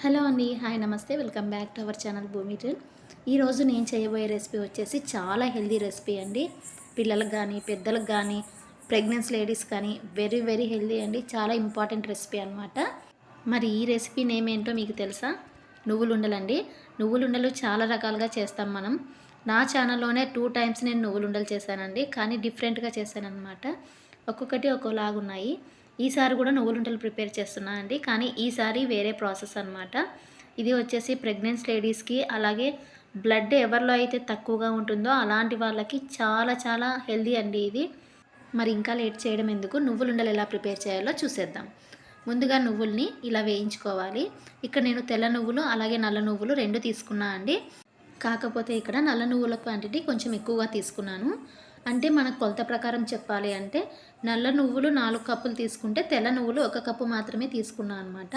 Hello అండి hi నమస్తే. Welcome back to our channel Bhumi trend ఈరోజు నేను చేయబోయే రెసిపీ వచ్చేసి చాలా హెల్దీ రెసిపీ అండి. పిల్లలకు కానీ పెద్దలకు కానీ ప్రెగ్నెన్స్ లేడీస్ కానీ వెరీ వెరీ హెల్దీ అండి. చాలా ఇంపార్టెంట్ రెసిపీ అనమాట మరి ఈ రెసిపీ నేమ్ ఏంటో మీకు తెలుసా? నువ్వులుండలండి. నువ్వులుండలు చాలా రకాలుగా చేస్తాం మనం. నా ఛానల్లోనే టూ టైమ్స్ నేను నువ్వులుండలు చేశానండి. కానీ డిఫరెంట్గా చేశానన్నమాట. ఒక్కొక్కటి ఒక్కోలాగున్నాయి. ఈసారి కూడా నువ్వులుంటలు ప్రిపేర్ చేస్తున్నా అండి. కానీ ఈసారి వేరే ప్రాసెస్ అనమాట ఇది వచ్చేసి ప్రెగ్నెన్స్ లేడీస్కి అలాగే బ్లడ్ ఎవరిలో అయితే తక్కువగా ఉంటుందో అలాంటి వాళ్ళకి చాలా చాలా హెల్దీ అండి ఇది. మరి ఇంకా లేట్ చేయడం ఎందుకు? నువ్వులుండలు ఎలా ప్రిపేర్ చేయాలో చూసేద్దాం. ముందుగా నువ్వుల్ని ఇలా వేయించుకోవాలి. ఇక్కడ నేను తెల్ల నువ్వులు అలాగే నల్ల నువ్వులు రెండు తీసుకున్నా అండి. కాకపోతే ఇక్కడ నల్ల నువ్వుల క్వాంటిటీ కొంచెం ఎక్కువగా తీసుకున్నాను. అంటే మనకు కొలత ప్రకారం చెప్పాలి అంటే నల్ల నువ్వులు నాలుగు కప్పులు తీసుకుంటే తెల్ల నువ్వులు ఒక కప్పు మాత్రమే తీసుకున్నాను అనమాట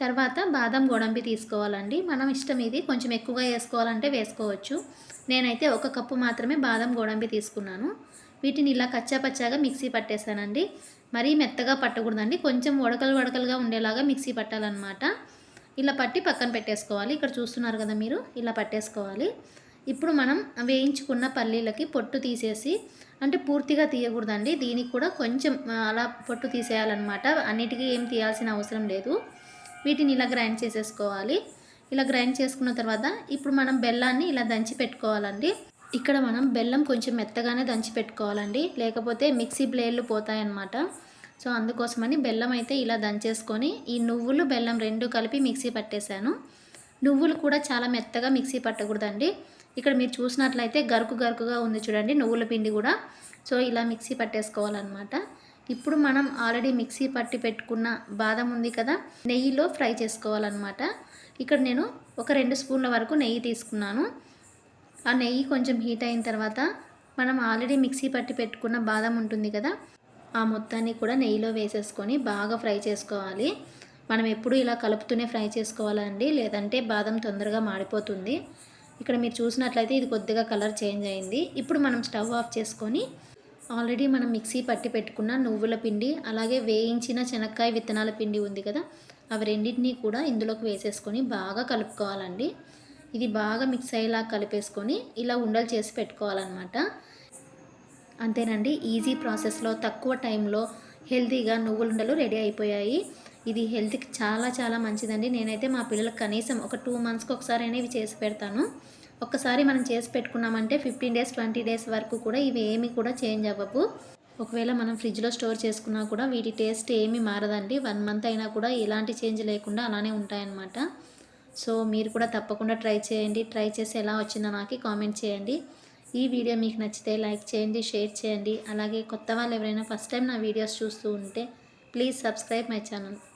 తర్వాత బాదం గోడంబి తీసుకోవాలండి. మనం ఇష్టం ఇది కొంచెం ఎక్కువగా వేసుకోవాలంటే వేసుకోవచ్చు. నేనైతే ఒక కప్పు మాత్రమే బాదం గోడంబి తీసుకున్నాను. వీటిని ఇలా కచ్చాపచ్చాగా మిక్సీ పట్టేశానండి మరీ మెత్తగా పట్టకూడదండి. కొంచెం వడకలు వడకలుగా ఉండేలాగా మిక్సీ పట్టాలన్నమాట. ఇలా పట్టి పక్కన పెట్టేసుకోవాలి. ఇక్కడ చూస్తున్నారు కదా మీరు? ఇలా పట్టేసుకోవాలి. ఇప్పుడు మనం వేయించుకున్న పల్లీలకి పొట్టు తీసేసి అంటే పూర్తిగా తీయకూడదండి. దీనికి కూడా కొంచెం అలా పొట్టు తీసేయాలన్నమాట. అన్నిటికీ ఏం తీయాల్సిన అవసరం లేదు. వీటిని ఇలా గ్రైండ్ చేసేసుకోవాలి. ఇలా గ్రైండ్ చేసుకున్న తర్వాత ఇప్పుడు మనం బెల్లాన్ని ఇలా దంచి పెట్టుకోవాలండి. ఇక్కడ మనం బెల్లం కొంచెం మెత్తగానే దంచి పెట్టుకోవాలండి. లేకపోతే మిక్సీ బ్లేడ్లు పోతాయన్నమాట. సో అందుకోసమని బెల్లం అయితే ఇలా దంచేసుకొని ఈ నువ్వులు బెల్లం రెండు కలిపి మిక్సీ పట్టేశాను. నువ్వులు కూడా చాలా మెత్తగా మిక్సీ పట్టకూడదండి. ఇక్కడ మీరు చూసినట్లయితే గరుకు గరుకుగా ఉంది చూడండి నువ్వుల పిండి కూడా. సో ఇలా మిక్సీ పట్టేసుకోవాలన్నమాట. ఇప్పుడు మనం ఆల్రెడీ మిక్సీ పట్టి పెట్టుకున్న బాదం ఉంది కదా నెయ్యిలో ఫ్రై చేసుకోవాలన్నమాట. ఇక్కడ నేను ఒక రెండు స్పూన్ల వరకు నెయ్యి తీసుకున్నాను. ఆ నెయ్యి కొంచెం హీట్ అయిన తర్వాత మనం ఆల్రెడీ మిక్సీ పట్టి పెట్టుకున్న బాదం ఉంటుంది కదా ఆ మొత్తాన్ని కూడా నెయ్యిలో వేసేసుకొని బాగా ఫ్రై చేసుకోవాలి. మనం ఎప్పుడు ఇలా కలుపుతూనే ఫ్రై చేసుకోవాలండి లేదంటే బాదం తొందరగా మాడిపోతుంది. ఇక్కడ మీరు చూసినట్లయితే ఇది కొద్దిగా కలర్ చేంజ్ అయింది. ఇప్పుడు మనం స్టవ్ ఆఫ్ చేసుకొని ఆల్రెడీ మనం మిక్సీ పట్టి పెట్టుకున్న నువ్వుల పిండి అలాగే వేయించిన శనక్కాయ విత్తనాల పిండి ఉంది కదా అవి రెండింటినీ కూడా ఇందులోకి వేసేసుకొని బాగా కలుపుకోవాలండి. ఇది బాగా మిక్స్ అయ్యేలా కలిపేసుకొని ఇలా ఉండలు చేసి పెట్టుకోవాలన్నమాట. అంతేనండి ఈజీ ప్రాసెస్లో తక్కువ టైంలో హెల్తీగా నువ్వులుండలు రెడీ అయిపోయాయి. ఇది హెల్త్కి చాలా చాలా మంచిదండి. నేనైతే మా పిల్లలకు కనీసం ఒక టూ మంత్స్కి ఒకసారి అనేవి చేసి పెడతాను. ఒక్కసారి మనం చేసి పెట్టుకున్నామంటే ఫిఫ్టీన్ డేస్ ట్వంటీ డేస్ వరకు కూడా ఇవి ఏమి కూడా చేంజ్ అవ్వవు. ఒకవేళ మనం ఫ్రిడ్జ్లో స్టోర్ చేసుకున్నా కూడా వీటి టేస్ట్ ఏమీ మారదండి. వన్ మంత్ అయినా కూడా ఎలాంటి చేంజ్ లేకుండా అలానే ఉంటాయన్నమాట. సో మీరు కూడా తప్పకుండా ట్రై చేయండి. ట్రై చేసి ఎలా వచ్చిందో నాకు కామెంట్ చేయండి. ఈ వీడియో మీకు నచ్చితే లైక్ చేయండి షేర్ చేయండి. అలాగే కొత్త వాళ్ళు ఎవరైనా ఫస్ట్ టైం నా వీడియోస్ చూస్తూ ఉంటే please subscribe my channel.